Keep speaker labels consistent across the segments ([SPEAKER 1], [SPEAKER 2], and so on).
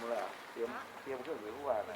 [SPEAKER 1] เมื่อเตรียมเตรี
[SPEAKER 2] ยมเครื่องหรือว่า
[SPEAKER 3] อะไร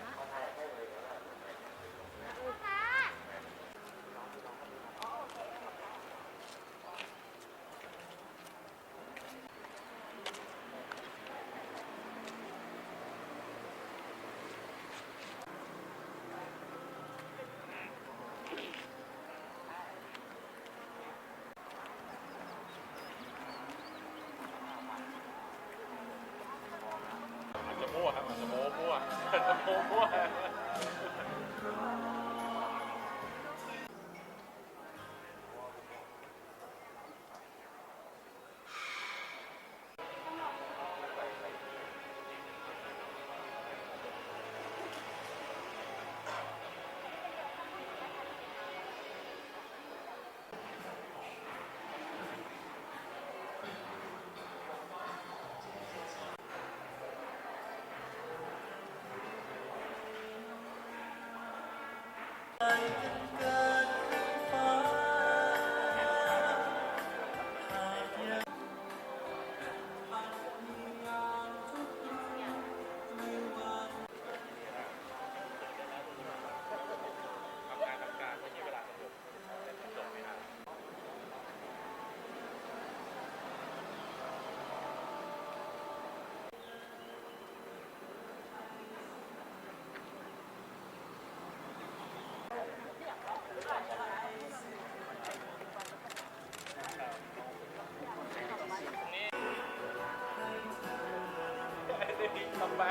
[SPEAKER 4] ท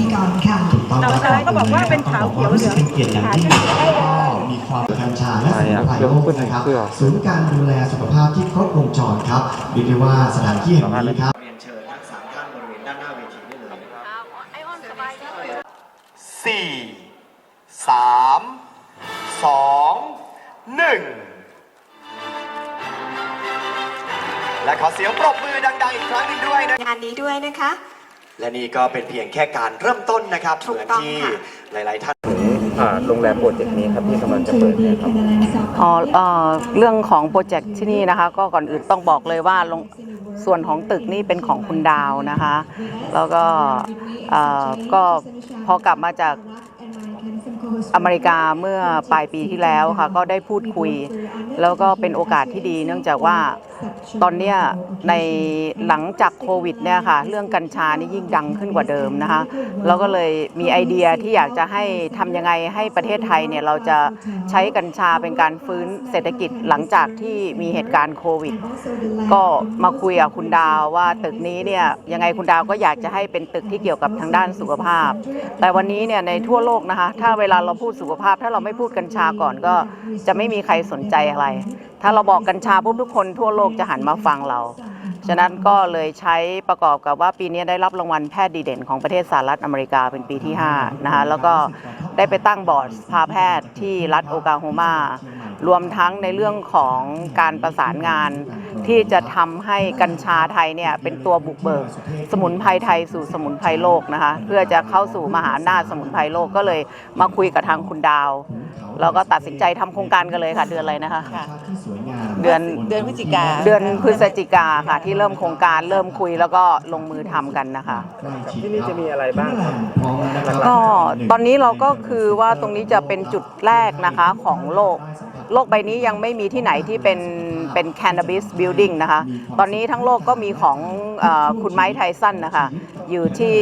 [SPEAKER 4] ธีกรค่ะ
[SPEAKER 5] เราใช้ก็บอกว่าเป็นขาวเขียวเหลือง
[SPEAKER 4] เป็นเกียรติอย่างยิ่งแล้วก็มีความกัญชาและสมุนไพรโลกนะครับศูนย์การดูแลสุขภาพที่ครบวงจรครับเรียกได้ว่าสถานที่แห่งนี้ครับ
[SPEAKER 6] เรียนเชิญทั้งสามท่านบริเวณด้านหน้าเวทีได้เลยนะครับ
[SPEAKER 7] สี่สามสองหนึ่งและขอเสียงปรบมือดังๆอีกครั้งหนึ่งด้วยนะ
[SPEAKER 8] งานนี้ด้วยนะคะ
[SPEAKER 7] และนี่ก็เป็นเพียงแค่การเริ่มต้นนะครับ
[SPEAKER 8] ถู
[SPEAKER 7] เห
[SPEAKER 8] ก
[SPEAKER 7] มือน
[SPEAKER 8] ต้อง
[SPEAKER 7] ที่
[SPEAKER 8] ค่ะ
[SPEAKER 7] หลาย ๆ ท่าน
[SPEAKER 3] โรงแรมโปรเจกต์นี้ครับที่กำลังจะเปิดเนี่ยครับ
[SPEAKER 5] อ๋อเอ่อเรื่องของโปรเจกต์ที่นี่นะคะ ก็ก่อนอื่นต้องบอกเลยว่าลงส่วนของตึกนี่เป็นของคุณดาวนะคะ แล้วก็เอ่อก็พอกลับมาจากอเมริกาเมื่อปลายปีที่แล้วค่ะ ก็ได้พูดคุย แล้วก็เป็นโอกาสที่ดี เนื่องจากว่า ตอนนี้ในหลังจากโควิดเนี่ยค่ะ เรื่องกัญชานี่ยิ่งดังขึ้นกว่าเดิมนะคะเราก็เลยมีไอเดียที่อยากจะให้ทำยังไงให้ประเทศไทยเนี่ยเราจะใช้กัญชาเป็นการฟื้นเศรษฐกิจหลังจากที่มีเหตุการณ์โควิด ก็มาคุยกับคุณดาวว่าตึกนี้เนี่ยยังไงคุณดาวก็อยากจะให้เป็นตึกที่เกี่ยวกับทางด้านสุขภาพ แต่วันนี้เนี่ยในทั่วโลกนะคะ ถ้าเวลาเราพูดสุขภาพ ถ้าเราไม่พูดกัญชาก่อนก็จะไม่มีใครสนใจอะไร ถ้าเราบอกกัญชาปุ๊บทุกคนทั่วโลกจะหันมาฟังเรา ฉะนั้นก็เลยใช้ประกอบกับว่าปีนี้ได้รับรางวัลแพทย์ดีเด่นของประเทศสหรัฐอเมริกาเป็นปีที่5นะคะแล้วก็ได้ไปตั้งบอร์ดพาแพทย์ที่รัฐโอกลาโฮมารวมทั้งในเรื่องของการประสานงาน ที่จะทำให้กัญชาไทยเนี่ยเป็นตัวบุกเบิก สมุนไพรไทยสู่สมุนไพรโลกนะคะ เพื่อจะเข้าสู่มหาอำนาจสมุนไพรโลกก็เลยมาคุยกับทางคุณดาวแล้วก็ตัดสินใจทำโครงการกันเลยค่ะ เดือนอะไรนะคะ
[SPEAKER 4] ที่สวยงาม
[SPEAKER 5] เดือนเดือนพฤศจิกาเดือนพฤศจิกาค่ะ ที่เริ่มโครงการเริ่มคุยแล้วก็ลงมือทำกันนะคะ
[SPEAKER 3] ที่นี่จะมีอะไรบ้างครับ
[SPEAKER 5] ก็ตอนนี้เราก็คือว่าตรงนี้จะเป็นจุดแรกนะคะของโลก โลกใบนี้ยังไม่มีที่ไหนที่เป็น เป็น cannabis building นะคะ ตอนนี้ทั้งโลกก็มีของอคุณไม้ไทสันนะคะ อยู่ที่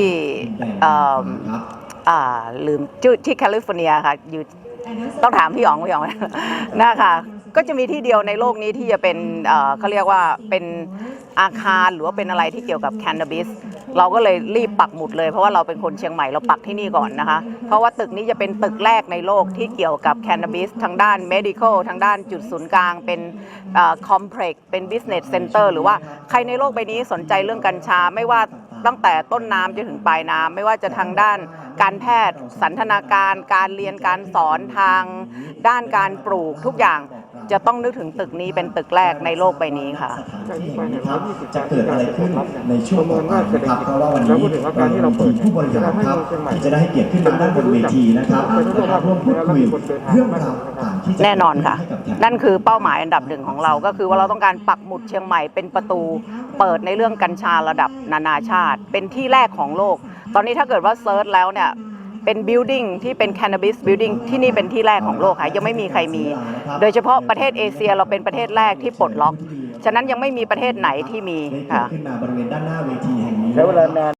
[SPEAKER 5] ลืมชื่อที่แคลิฟอร์เนียค่ะอยู่ต้องถามพี่อ๋องพี่อ๋องนะคะก็จะมีที่เดียวในโลกนี้ที่จะเป็นเอ่อเขาเรียกว่าเป็นอาคารหรือว่าเป็นอะไรที่เกี่ยวกับ cannabis เราก็เลยรีบปักหมุดเลยเพราะว่าเราเป็นคนเชียงใหม่เราปักที่นี่ก่อนนะคะ เพราะว่าตึกนี้จะเป็นตึกแรกในโลกที่เกี่ยวกับแค n น a บิสทางด้าน medical ทางด้านจุดศูนย์กลาง เป็นคอมเพล็กซ์เป็น business center หรือว่าใครในโลกใบนี้สนใจเรื่องกัญชาไม่ว่าตั้งแต่ต้นน้ำจนถึงปลายน้ำไม่ว่าจะทางด้านการแพทย์ สันทนาการ การเรียนการสอนทางด้านการปลูกทุกอย่าง จะต้องนึกถึงตึกนี้เป็นตึกแรกในโลกใบนี้ค่ะ
[SPEAKER 4] สถานที่แห่งนี้ครับจะเกิดอะไรขึ้นในช่วงต่อไปนะครับเพราะว่าวันนี้เรามีทีมผู้บริหารครับที่จะได้ให้เกียรติขึ้นมาด้านบนเวทีนะครับนะครับร่วมพูดคุยเรื่องราวต่างๆที่จะ
[SPEAKER 5] แน่นอนค่ะ
[SPEAKER 4] ให้กับแขก
[SPEAKER 5] นั่นคือเป้าหมายอันดับหนึ่งของเราก็คือว่าเราต้องการปักหมุดเชียงใหม่เป็นประตู เปิดในเรื่องกัญชาระดับนานาชาติ เป็นที่แรกของโลก ตอนนี้ถ้าเกิดว่าเซิร์ชแล้วเนี่ย เป็นบิ l ดิ้งที่เป็น cannabis building ที่นี่เป็นที่แรกของโลกค่ะยังไม่มีใครมี โดยเฉพาะประเทศเอเชียเราเป็นประเทศแรกที่ปลดล็อก ฉะนั้นยังไม่มีประเทศไหนที่มีค่ะ
[SPEAKER 4] ขึ้นมาบริเวณด้านหน้าเวทีแห่งนี้
[SPEAKER 1] ใช้เวลานาน